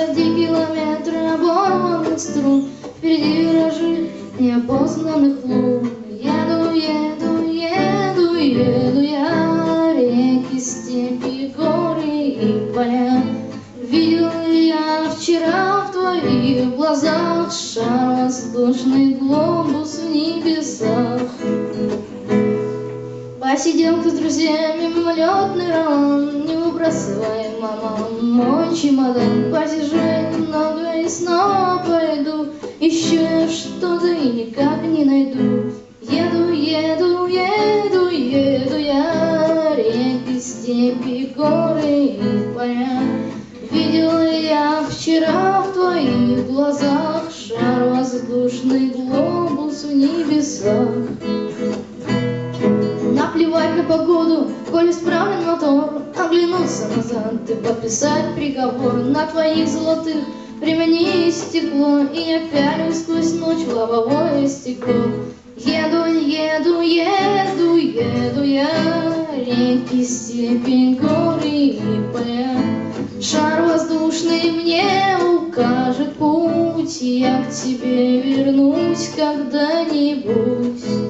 Позади километры оборванных струн Впереди виражи неопознанных лун. Еду, еду, еду, еду я Реки, степи, горы и поля. Видел я вчера в твоих глазах Шар воздушный глобус в небесах? Посиделка с друзьями, мимолетный роман Не выбрасывай, мама, мой чемодан Посижу немного и снова пойду. Ищу что-то и никак не найду. Еду, еду, еду, еду я Реки, степи, горы и поля. Видела я вчера в твоих глазах Шар воздушный глобус в небесах Наплевать на погоду, коль исправлен мотор. Оглянуться назад и подписать приговор На твоих золотых. Времени стекло И я пялю сквозь ночь в лобовое стекло. Еду, еду, еду, еду я Реки, степи, горы и поля. Шар воздушный мне укажет путь Я к тебе вернусь когда-нибудь